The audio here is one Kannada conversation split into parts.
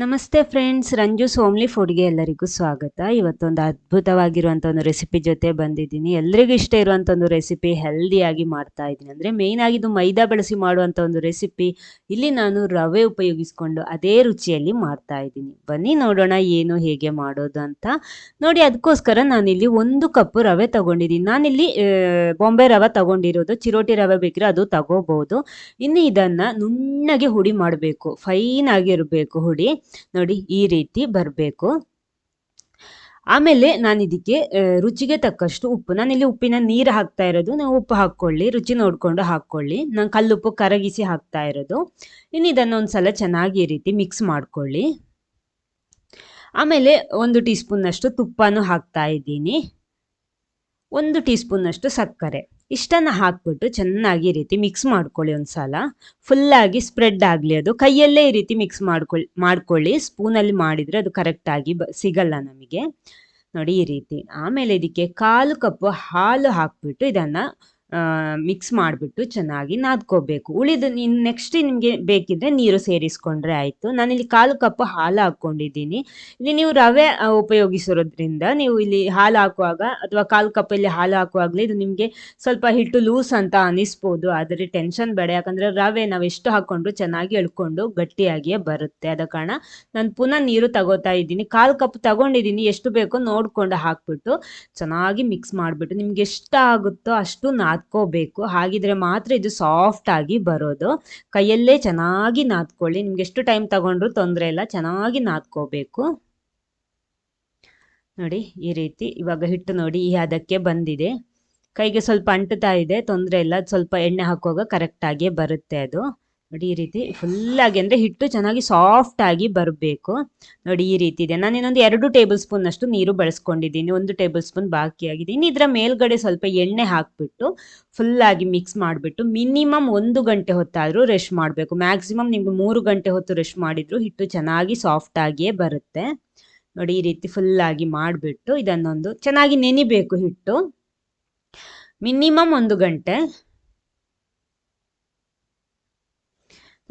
ನಮಸ್ತೆ ಫ್ರೆಂಡ್ಸ್, ರಂಜು ಸೋಮ್ಲಿ ಫುಡ್ಗೆ ಎಲ್ಲರಿಗೂ ಸ್ವಾಗತ. ಇವತ್ತೊಂದು ಅದ್ಭುತವಾಗಿರುವಂಥ ಒಂದು ರೆಸಿಪಿ ಜೊತೆ ಬಂದಿದ್ದೀನಿ. ಎಲ್ಲರಿಗೂ ಇಷ್ಟ ಇರುವಂಥ ಒಂದು ರೆಸಿಪಿ ಹೆಲ್ದಿಯಾಗಿ ಮಾಡ್ತಾ ಇದ್ದೀನಿ. ಅಂದರೆ ಆಗಿ ಇದು ಮೈದಾ ಬಳಸಿ ಮಾಡುವಂಥ ಒಂದು ರೆಸಿಪಿ. ಇಲ್ಲಿ ನಾನು ರವೆ ಉಪಯೋಗಿಸ್ಕೊಂಡು ಅದೇ ರುಚಿಯಲ್ಲಿ ಮಾಡ್ತಾ ಇದ್ದೀನಿ. ಬನ್ನಿ ನೋಡೋಣ ಏನು ಹೇಗೆ ಮಾಡೋದು ಅಂತ. ನೋಡಿ ಅದಕ್ಕೋಸ್ಕರ ನಾನಿಲ್ಲಿ ಒಂದು ಕಪ್ ರವೆ ತಗೊಂಡಿದ್ದೀನಿ. ನಾನಿಲ್ಲಿ ಬಾಂಬೆ ರವೆ ತಗೊಂಡಿರೋದು. ಚಿರೋಟಿ ರವೆ ಬೇಕಿದ್ರೆ ಅದು ತಗೋಬಹುದು ಇನ್ನು ಇದನ್ನು ನುಣ್ಣಗೆ ಹುಡಿ ಮಾಡಬೇಕು. ಫೈನ್ ಆಗಿರಬೇಕು ಹುಡಿ. ನೋಡಿ ಈ ರೀತಿ ಬರಬೇಕು. ಆಮೇಲೆ ನಾನು ಇದಕ್ಕೆ ರುಚಿಗೆ ತಕ್ಕಷ್ಟು ಉಪ್ಪು. ನಾನಿಲ್ಲಿ ಉಪ್ಪಿನ ನೀರು ಹಾಕ್ತಾ ಇರೋದು. ನಾವು ಉಪ್ಪು ಹಾಕ್ಕೊಳ್ಳಿ, ರುಚಿ ನೋಡಿಕೊಂಡು ಹಾಕ್ಕೊಳ್ಳಿ. ನಾನು ಕಲ್ಲುಪ್ಪು ಕರಗಿಸಿ ಹಾಕ್ತಾ ಇರೋದು. ಇನ್ನು ಇದನ್ನು ಒಂದ್ಸಲ ಚೆನ್ನಾಗಿ ಈ ರೀತಿ ಮಿಕ್ಸ್ ಮಾಡ್ಕೊಳ್ಳಿ. ಆಮೇಲೆ ಒಂದು ಟೀ ಸ್ಪೂನ್ನಷ್ಟು ತುಪ್ಪನೂ ಹಾಕ್ತಾ ಇದ್ದೀನಿ. ಒಂದು ಟೀ ಸ್ಪೂನಷ್ಟು ಸಕ್ಕರೆ. ಇಷ್ಟನ್ನು ಹಾಕ್ಬಿಟ್ಟು ಚೆನ್ನಾಗಿ ಈ ರೀತಿ ಮಿಕ್ಸ್ ಮಾಡ್ಕೊಳ್ಳಿ ಒಂದ್ಸಲ. ಫುಲ್ಲಾಗಿ ಸ್ಪ್ರೆಡ್ ಆಗಲಿ ಅದು. ಕೈಯಲ್ಲೇ ಈ ರೀತಿ ಮಿಕ್ಸ್ ಮಾಡ್ಕೊಳ್ಳಿ ಮಾಡ್ಕೊಳ್ಳಿ. ಸ್ಪೂನಲ್ಲಿ ಮಾಡಿದರೆ ಅದು ಕರೆಕ್ಟಾಗಿ ಬ, ಸಿಗಲ್ಲ ನಮಗೆ. ನೋಡಿ ಈ ರೀತಿ. ಆಮೇಲೆ ಇದಕ್ಕೆ ಕಾಲು ಕಪ್ ಹಾಲು ಹಾಕ್ಬಿಟ್ಟು ಇದನ್ನು ಮಿಕ್ಸ್ ಮಾಡಿಬಿಟ್ಟು ಚೆನ್ನಾಗಿ ನಾದ್ಕೋಬೇಕು. ಉಳಿದು ನೆಕ್ಸ್ಟ್ ನಿಮಗೆ ಬೇಕಿದ್ರೆ ನೀರು ಸೇರಿಸ್ಕೊಂಡ್ರೆ ಆಯಿತು. ನಾನಿಲ್ಲಿ ಕಾಲು ಕಪ್ ಹಾಲು ಹಾಕ್ಕೊಂಡಿದ್ದೀನಿ. ಇಲ್ಲಿ ನೀವು ರವೆ ಉಪಯೋಗಿಸಿರೋದ್ರಿಂದ ನೀವು ಇಲ್ಲಿ ಹಾಲು ಹಾಕುವಾಗ ಅಥವಾ ಕಾಲು ಕಪ್ಪಲ್ಲಿ ಹಾಲು ಹಾಕುವಾಗಲೇ ಇದು ನಿಮಗೆ ಸ್ವಲ್ಪ ಹಿಟ್ಟು ಲೂಸ್ ಅಂತ ಅನಿಸ್ಬೋದು ಆದರೆ ಟೆನ್ಷನ್ ಬೇಡ. ಯಾಕಂದರೆ ರವೆ ನಾವು ಎಷ್ಟು ಹಾಕೊಂಡ್ರು ಚೆನ್ನಾಗಿ ಎಳ್ಕೊಂಡು ಗಟ್ಟಿಯಾಗಿಯೇ ಬರುತ್ತೆ. ಆದ ಕಾರಣ ನಾನು ಪುನಃ ನೀರು ತಗೋತಾ ಇದ್ದೀನಿ. ಕಾಲು ಕಪ್ ತಗೊಂಡಿದ್ದೀನಿ. ಎಷ್ಟು ಬೇಕೋ ನೋಡಿಕೊಂಡು ಹಾಕ್ಬಿಟ್ಟು ಚೆನ್ನಾಗಿ ಮಿಕ್ಸ್ ಮಾಡಿಬಿಟ್ಟು ನಿಮ್ಗೆ ಎಷ್ಟು ಆಗುತ್ತೋ ಅಷ್ಟು ನಾದ್ಕೋಬೇಕು ಹಾಗಿದ್ರೆ ಮಾತ್ರ ಇದು ಸಾಫ್ಟ್ ಆಗಿ ಬರೋದು. ಕೈಯಲ್ಲೇ ಚೆನ್ನಾಗಿ ನಾದ್ಕೊಳ್ಳಿ. ನಿಮ್ಗೆ ಎಷ್ಟು ಟೈಮ್ ತಗೊಂಡ್ರು ತೊಂದರೆ ಇಲ್ಲ. ಚೆನ್ನಾಗಿ ನಾದ್ಕೋಬೇಕು. ನೋಡಿ, ಈ ರೀತಿ ಇವಾಗ ಹಿಟ್ಟು ನೋಡಿ, ಈ ಹದಕ್ಕೆ ಬಂದಿದೆ. ಕೈಗೆ ಸ್ವಲ್ಪ ಅಂಟುತ್ತಾ ಇದೆ. ತೊಂದರೆ ಇಲ್ಲ. ಸ್ವಲ್ಪ ಎಣ್ಣೆ ಹಾಕುವಾಗ ಕರೆಕ್ಟಾಗಿಯೇ ಬರುತ್ತೆ ಅದು. ನೋಡಿ ಈ ರೀತಿ ಫುಲ್ಲಾಗಿ ಅಂದರೆ ಹಿಟ್ಟು ಚೆನ್ನಾಗಿ ಸಾಫ್ಟ್ ಆಗಿ ಬರಬೇಕು. ನೋಡಿ ಈ ರೀತಿ ಇದೆ. ನಾನು ಇನ್ನೊಂದು ಎರಡು ಟೇಬಲ್ ಸ್ಪೂನ್ ಅಷ್ಟು ನೀರು ಬಳಸ್ಕೊಂಡಿದ್ದೀನಿ. ಒಂದು ಟೇಬಲ್ ಸ್ಪೂನ್ ಬಾಕಿ ಆಗಿದೆ. ಇನ್ನು ಇದರ ಮೇಲ್ಗಡೆ ಸ್ವಲ್ಪ ಎಣ್ಣೆ ಹಾಕ್ಬಿಟ್ಟು ಫುಲ್ಲಾಗಿ ಮಿಕ್ಸ್ ಮಾಡಿಬಿಟ್ಟು ಮಿನಿಮಮ್ ಒಂದು ಗಂಟೆ ಹೊತ್ತಾದರೂ ರೆಸ್ಟ್ ಮಾಡಬೇಕು. ಮ್ಯಾಕ್ಸಿಮಮ್ ನಿಮ್ಗೆ ಮೂರು ಗಂಟೆ ಹೊತ್ತು ರೆಸ್ಟ್ ಮಾಡಿದ್ರು ಹಿಟ್ಟು ಚೆನ್ನಾಗಿ ಸಾಫ್ಟ್ ಆಗಿಯೇ ಬರುತ್ತೆ. ನೋಡಿ ಈ ರೀತಿ ಫುಲ್ಲಾಗಿ ಮಾಡಿಬಿಟ್ಟು ಇದನ್ನೊಂದು ಚೆನ್ನಾಗಿ ನೆನಿಬೇಕು ಹಿಟ್ಟು. ಮಿನಿಮಮ್ ಒಂದು ಗಂಟೆ.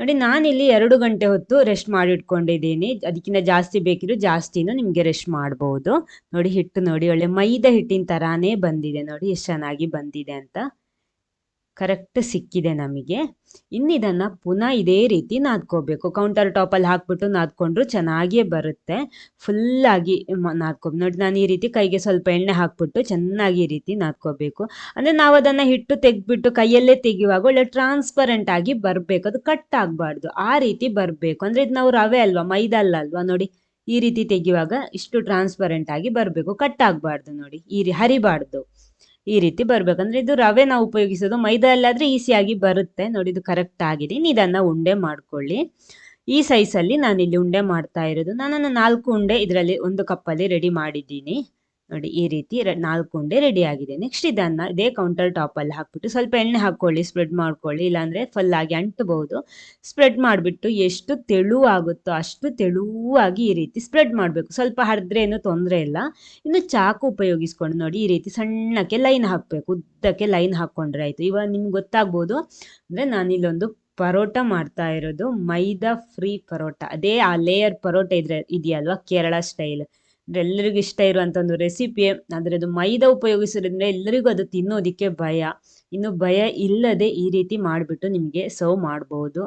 ನೋಡಿ, ನಾನಿಲ್ಲಿ ಎರಡು ಗಂಟೆ ಹೊತ್ತು ರೆಸ್ಟ್ ಮಾಡಿಟ್ಕೊಂಡಿದ್ದೀನಿ. ಅದಕ್ಕಿಂತ ಜಾಸ್ತಿ ಬೇಕಿದ್ರು ಜಾಸ್ತಿನೂ ನಿಮಗೆ ರೆಸ್ಟ್ ಮಾಡ್ಬೋದು. ನೋಡಿ, ಹಿಟ್ಟು ನೋಡಿ, ಒಳ್ಳೆ ಮೈದಾ ಹಿಟ್ಟಿನ ಥರಾನೇ ಬಂದಿದೆ. ನೋಡಿ, ಎಷ್ಟು ಚೆನ್ನಾಗಿ ಬಂದಿದೆ ಅಂತ. ಕರೆಕ್ಟ್ ಸಿಕ್ಕಿದೆ ನಮಗೆ. ಇನ್ನು ಇದನ್ನು ಪುನಃ ಇದೇ ರೀತಿ ನಾದ್ಕೋಬೇಕು. ಕೌಂಟರ್ ಟಾಪಲ್ಲಿ ಹಾಕ್ಬಿಟ್ಟು ನಾದ್ಕೊಂಡ್ರು ಚೆನ್ನಾಗಿಯೇ ಬರುತ್ತೆ. ಫುಲ್ಲಾಗಿ ನಾದ್ಕೊ, ನೋಡಿ ನಾನು ಈ ರೀತಿ ಕೈಗೆ ಸ್ವಲ್ಪ ಎಣ್ಣೆ ಹಾಕ್ಬಿಟ್ಟು ಚೆನ್ನಾಗಿ ಈ ರೀತಿ ನಾದ್ಕೋಬೇಕು. ಅಂದರೆ ನಾವು ಅದನ್ನು ಹಿಟ್ಟು ತೆಗೆದ್ಬಿಟ್ಟು ಕೈಯಲ್ಲೇ ತೆಗೆಯುವಾಗ ಒಳ್ಳೆ ಟ್ರಾನ್ಸ್ಪರೆಂಟ್ ಆಗಿ ಬರಬೇಕು. ಅದು ಕಟ್ ಆಗಬಾರ್ದು. ಆ ರೀತಿ ಬರಬೇಕು. ಅಂದರೆ ಇದು ನಾವು ರವೆ ಅಲ್ವಾ ಮೈದಾ ಅಲ್ಲ ಅಲ್ವಾ ನೋಡಿ. ಈ ರೀತಿ ತೆಗೆಯುವಾಗ ಇಷ್ಟು ಟ್ರಾನ್ಸ್ಪರೆಂಟ್ ಆಗಿ ಬರಬೇಕು. ಕಟ್ ಆಗಬಾರ್ದು ನೋಡಿ. ಈ ಹರಿಬಾರ್ದು. ಈ ರೀತಿ ಬರ್ಬೇಕಂದ್ರೆ ಇದು ರವೆ ನಾವು ಉಪಯೋಗಿಸೋದು. ಮೈದಾ ಅಲ್ಲಾದ್ರೆ ಈಸಿಯಾಗಿ ಬರುತ್ತೆ. ನೋಡಿ, ಇದು ಕರೆಕ್ಟ್ ಆಗಿದೆ. ಇದನ್ನ ಉಂಡೆ ಮಾಡ್ಕೊಳ್ಳಿ. ಈ ಸೈಜಲ್ಲಿ ನಾನಿಲ್ಲಿ ಉಂಡೆ ಮಾಡ್ತಾ ಇರೋದು. ನಾನು ನಾಲ್ಕು ಉಂಡೆ ಇದರಲ್ಲಿ ಒಂದು ಕಪ್ಪಲ್ಲಿ ರೆಡಿ ಮಾಡಿದ್ದೀನಿ. ನೋಡಿ, ಈ ರೀತಿ ನಾಲ್ಕು ಉಂಡೆ ರೆಡಿ ಆಗಿದೆ. ನೆಕ್ಸ್ಟ್ ಇದನ್ನ ಇದೇ ಕೌಂಟರ್ ಟಾಪಲ್ಲಿ ಹಾಕ್ಬಿಟ್ಟು ಸ್ವಲ್ಪ ಎಣ್ಣೆ ಹಾಕ್ಕೊಳ್ಳಿ ಸ್ಪ್ರೆಡ್ ಮಾಡ್ಕೊಳ್ಳಿ. ಇಲ್ಲಾಂದ್ರೆ ಫುಲ್ ಆಗಿ ಅಂಟಬಹುದು ಸ್ಪ್ರೆಡ್ ಮಾಡಿಬಿಟ್ಟು ಎಷ್ಟು ತೆಳುವಾಗುತ್ತೋ ಅಷ್ಟು ತೆಳುವಾಗಿ ಈ ರೀತಿ ಸ್ಪ್ರೆಡ್ ಮಾಡಬೇಕು. ಸ್ವಲ್ಪ ಹರಿದ್ರೆ ಏನು ತೊಂದರೆ ಇಲ್ಲ. ಇನ್ನು ಚಾಕು ಉಪಯೋಗಿಸ್ಕೊಂಡು ನೋಡಿ, ಈ ರೀತಿ ಸಣ್ಣಕ್ಕೆ ಲೈನ್ ಹಾಕಬೇಕು. ಉದ್ದಕ್ಕೆ ಲೈನ್ ಹಾಕೊಂಡ್ರೆ ಆಯಿತು. ಇವಾಗ ನಿಮ್ಗೆ ಗೊತ್ತಾಗ್ಬೋದು. ಅಂದರೆ ನಾನಿಲ್ಲೊಂದು ಪರೋಟ ಮಾಡ್ತಾ ಇರೋದು ಮೈದಾ ಫ್ರೀ ಪರೋಟ. ಅದೇ ಆ ಲೇಯರ್ ಪರೋಟ ಇದ್ರೆ, ಇದೆಯಲ್ವಾ? ಕೇರಳ ಸ್ಟೈಲ್ ಎಲ್ಲರಿಗೂ ಇಷ್ಟ ಇರುವಂತ ಒಂದು ರೆಸಿಪಿ ಆದರೆ ಅದು ಮೈದಾ ಉಪಯೋಗಿಸೋದ್ರಿಂದ ಎಲ್ಲರಿಗೂ ಅದು ತಿನ್ನೋದಕ್ಕೆ ಭಯ. ಇನ್ನು ಭಯ ಇಲ್ಲದೆ ಈ ರೀತಿ ಮಾಡಿಬಿಟ್ಟು ನಿಮಗೆ ಸರ್ವ್ ಮಾಡ್ಬೋದು.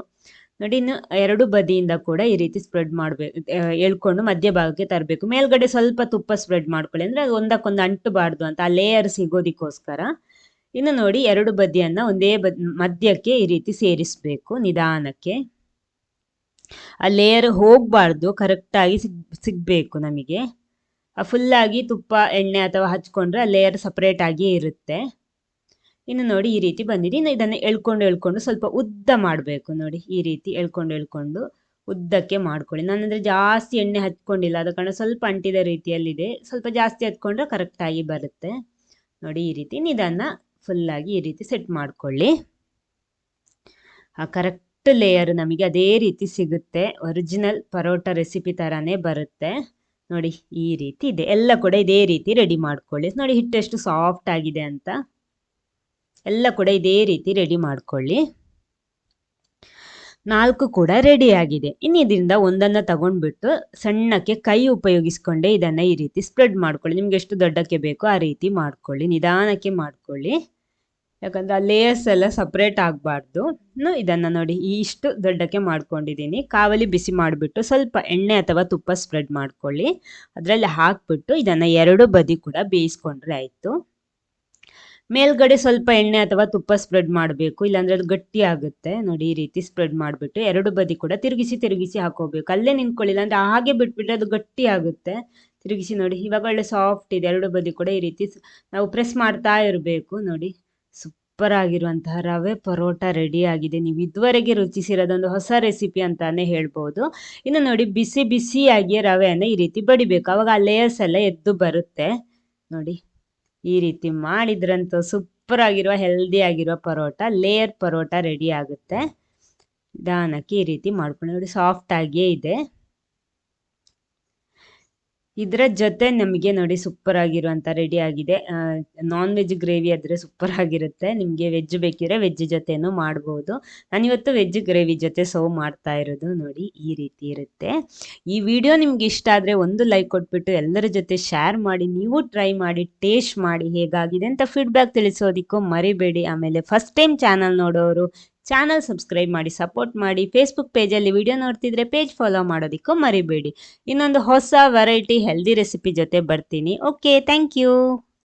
ನೋಡಿ, ಇನ್ನು ಎರಡು ಬದಿಯಿಂದ ಕೂಡ ಈ ರೀತಿ ಸ್ಪ್ರೆಡ್ ಮಾಡಬೇಕು ಎಳ್ಕೊಂಡು ಮಧ್ಯಭಾಗಕ್ಕೆ ತರಬೇಕು. ಮೇಲ್ಗಡೆ ಸ್ವಲ್ಪ ತುಪ್ಪ ಸ್ಪ್ರೆಡ್ ಮಾಡ್ಕೊಳ್ಳಿ. ಅಂದರೆ ಅದು ಒಂದಕ್ಕೊಂದು ಅಂಟಬಾರ್ದು ಅಂತ, ಆ ಲೇಯರ್ ಸಿಗೋದಕ್ಕೋಸ್ಕರ. ಇನ್ನು ನೋಡಿ, ಎರಡು ಬದಿಯನ್ನ ಒಂದೇ ಬದ್, ಮಧ್ಯಕ್ಕೆ ಈ ರೀತಿ ಸೇರಿಸಬೇಕು ನಿಧಾನಕ್ಕೆ. ಆ ಲೇಯರ್ ಹೋಗಬಾರ್ದು ಕರೆಕ್ಟಾಗಿ ಸಿಗ್, ಸಿಗಬೇಕು ನಮಗೆ. ಫುಲ್ಲಾಗಿ ತುಪ್ಪ, ಎಣ್ಣೆ ಅಥವಾ ಹಚ್ಕೊಂಡ್ರೆ ಲೇಯರ್ ಸಪ್ರೇಟ್ ಆಗಿ ಇರುತ್ತೆ. ಇನ್ನು ನೋಡಿ ಈ ರೀತಿ ಬಂದಿದೆ. ಇನ್ನು ಇದನ್ನು ಎಳ್ಕೊಂಡು ಎಳ್ಕೊಂಡು ಸ್ವಲ್ಪ ಉದ್ದ ಮಾಡಬೇಕು ನೋಡಿ. ಈ ರೀತಿ ಎಳ್ಕೊಂಡು ಎಳ್ಕೊಂಡು ಉದ್ದಕ್ಕೆ ಮಾಡ್ಕೊಳ್ಳಿ. ನಾನಂದರೆ ಜಾಸ್ತಿ ಎಣ್ಣೆ ಹಚ್ಕೊಂಡಿಲ್ಲ. ಅದು ಕಾರಣ ಸ್ವಲ್ಪ ಅಂಟಿದ ರೀತಿಯಲ್ಲಿದೆ. ಸ್ವಲ್ಪ ಜಾಸ್ತಿ ಹತ್ಕೊಂಡ್ರೆ ಕರೆಕ್ಟಾಗಿ ಬರುತ್ತೆ. ನೋಡಿ ಈ ರೀತಿ ನಿಧಾನ ಫುಲ್ಲಾಗಿ ಈ ರೀತಿ ಸೆಟ್ ಮಾಡ್ಕೊಳ್ಳಿ. ಆ ಕರೆಕ್ಟ್ ಲೇಯರ್ ನಮಗೆ ಅದೇ ರೀತಿ ಸಿಗುತ್ತೆ. ಒರಿಜಿನಲ್ ಪರೋಟ ರೆಸಿಪಿ ಥರನೇ ಬರುತ್ತೆ. ನೋಡಿ ಈ ರೀತಿ ಇದೆ. ಎಲ್ಲ ಕೂಡ ಇದೇ ರೀತಿ ರೆಡಿ ಮಾಡ್ಕೊಳ್ಳಿ. ನೋಡಿ ಹಿಟ್ಟೆಷ್ಟು ಸಾಫ್ಟ್ ಆಗಿದೆ ಅಂತ. ಎಲ್ಲ ಕೂಡ ಇದೇ ರೀತಿ ರೆಡಿ ಮಾಡ್ಕೊಳ್ಳಿ. ನಾಲ್ಕು ಕೂಡ ರೆಡಿ ಆಗಿದೆ. ಇನ್ನು ಇದರಿಂದ ಒಂದನ್ನು ತಗೊಂಡ್ಬಿಟ್ಟು ಸಣ್ಣಕ್ಕೆ ಕೈ ಉಪಯೋಗಿಸ್ಕೊಂಡೆ ಇದನ್ನು ಈ ರೀತಿ ಸ್ಪ್ರೆಡ್ ಮಾಡ್ಕೊಳ್ಳಿ. ನಿಮ್ಗೆ ಎಷ್ಟು ದೊಡ್ಡಕ್ಕೆ ಬೇಕೋ ಆ ರೀತಿ ಮಾಡ್ಕೊಳ್ಳಿ. ನಿಧಾನಕ್ಕೆ ಮಾಡ್ಕೊಳ್ಳಿ. ಯಾಕಂದ್ರೆ ಆ ಲೇಯರ್ಸ್ ಎಲ್ಲ ಸಪ್ರೇಟ್ ಆಗಬಾರ್ದು. ಇದನ್ನ ನೋಡಿ, ಇಷ್ಟು ದೊಡ್ಡಕ್ಕೆ ಮಾಡ್ಕೊಂಡಿದ್ದೀನಿ ಕಾವಲಿ ಬಿಸಿ ಮಾಡಿಬಿಟ್ಟು ಸ್ವಲ್ಪ ಎಣ್ಣೆ ಅಥವಾ ತುಪ್ಪ ಸ್ಪ್ರೆಡ್ ಮಾಡ್ಕೊಳ್ಳಿ. ಅದರಲ್ಲಿ ಹಾಕ್ಬಿಟ್ಟು ಇದನ್ನ ಎರಡು ಬದಿ ಕೂಡ ಬೇಯಿಸ್ಕೊಂಡ್ರೆ ಆಯಿತು. ಮೇಲ್ಗಡೆ ಸ್ವಲ್ಪ ಎಣ್ಣೆ ಅಥವಾ ತುಪ್ಪ ಸ್ಪ್ರೆಡ್ ಮಾಡಬೇಕು. ಇಲ್ಲಾಂದ್ರೆ ಅದು ಗಟ್ಟಿ ಆಗುತ್ತೆ. ನೋಡಿ, ಈ ರೀತಿ ಸ್ಪ್ರೆಡ್ ಮಾಡಿಬಿಟ್ಟು ಎರಡು ಬದಿ ಕೂಡ ತಿರುಗಿಸಿ ತಿರುಗಿಸಿ ಹಾಕೋಬೇಕು ಅಲ್ಲೇ ನಿಂತ್ಕೊಳ್ಳಿಲ್ಲ ಅಂದ್ರೆ ಹಾಗೆ ಬಿಟ್ಬಿಟ್ರೆ ಅದು ಗಟ್ಟಿ ಆಗುತ್ತೆ. ತಿರುಗಿಸಿ ನೋಡಿ, ಇವಾಗ ಒಳ್ಳೆ ಸಾಫ್ಟ್ ಇದೆ. ಎರಡು ಬದಿ ಕೂಡ ಈ ರೀತಿ ನಾವು ಪ್ರೆಸ್ ಮಾಡ್ತಾ ಇರಬೇಕು. ನೋಡಿ. ಸೂಪರ್ ಆಗಿರುವಂತಹ ರವೆ ಪರೋಟ ರೆಡಿ ಆಗಿದೆ. ನೀವು ಇದುವರೆಗೆ ರುಚಿಸಿರೋದೊಂದು ಹೊಸ ರೆಸಿಪಿ ಅಂತಾನೆ ಹೇಳ್ಬೋದು. ಇನ್ನು ನೋಡಿ, ಬಿಸಿ ಬಿಸಿಯಾಗಿ ರವೆಯನ್ನು ಈ ರೀತಿ ಬಡಿಬೇಕು. ಅವಾಗ ಆ ಲೇಯರ್ಸ್ ಎಲ್ಲ ಎದ್ದು ಬರುತ್ತೆ. ನೋಡಿ, ಈ ರೀತಿ ಮಾಡಿದ್ರಂತೂ ಸೂಪರ್ ಆಗಿರುವ ಹೆಲ್ದಿ ಆಗಿರುವ ಪರೋಟ ಲೇಯರ್ ಪರೋಟ ರೆಡಿ ಆಗುತ್ತೆ. ನಿಧಾನಕ್ಕೆ ಈ ರೀತಿ ಮಾಡ್ಕೊಂಡು ನೋಡಿ ಸಾಫ್ಟ್ ಆಗಿಯೇ ಇದೆ. ಇದರ ಜೊತೆ ನಮಗೆ ನೋಡಿ ಸೂಪರ್ ಆಗಿರುವಂತ ರೆಡಿ ಆಗಿದೆ. ನಾನ್ ವೆಜ್ ಗ್ರೇವಿ ಆದರೆ ಸೂಪರ್ ಆಗಿರುತ್ತೆ. ನಿಮಗೆ ವೆಜ್ ಬೇಕಿದ್ರೆ ವೆಜ್ ಜೊತೆನೂ ಮಾಡ್ಬೋದು. ನಾನಿವತ್ತು ವೆಜ್ ಗ್ರೇವಿ ಜೊತೆ ಸರ್ವ್ ಮಾಡ್ತಾ ಇರೋದು ನೋಡಿ ಈ ರೀತಿ ಇರುತ್ತೆ. ಈ ವಿಡಿಯೋ ನಿಮ್ಗೆ ಇಷ್ಟ ಆದರೆ ಒಂದು ಲೈಕ್ ಕೊಟ್ಬಿಟ್ಟು ಎಲ್ಲರ ಜೊತೆ ಶೇರ್ ಮಾಡಿ, ನೀವು ಟ್ರೈ ಮಾಡಿ ಟೇಸ್ಟ್ ಮಾಡಿ ಹೇಗಾಗಿದೆ ಅಂತ ಫೀಡ್ಬ್ಯಾಕ್ ತಿಳಿಸೋದಿಕ್ಕೂ ಮರಿಬೇಡಿ. ಆಮೇಲೆ ಫಸ್ಟ್ ಟೈಮ್ ಚಾನಲ್ ನೋಡೋರು ಚಾನಲ್ ಸಬ್ಸ್ಕ್ರೈಬ್ ಮಾಡಿ, ಸಪೋರ್ಟ್ ಮಾಡಿ ಫೇಸ್ಬುಕ್ ಪೇಜಲ್ಲಿ ವಿಡಿಯೋ ನೋಡ್ತಿದ್ರೆ ಪೇಜ್ ಫಾಲೋ ಮಾಡೋದಕ್ಕೂ ಮರಿಬೇಡಿ. ಇನ್ನೊಂದು ಹೊಸ ವೆರೈಟಿ ಹೆಲ್ದಿ ರೆಸಿಪಿ ಜೊತೆ ಬರ್ತೀನಿ. Okay thank you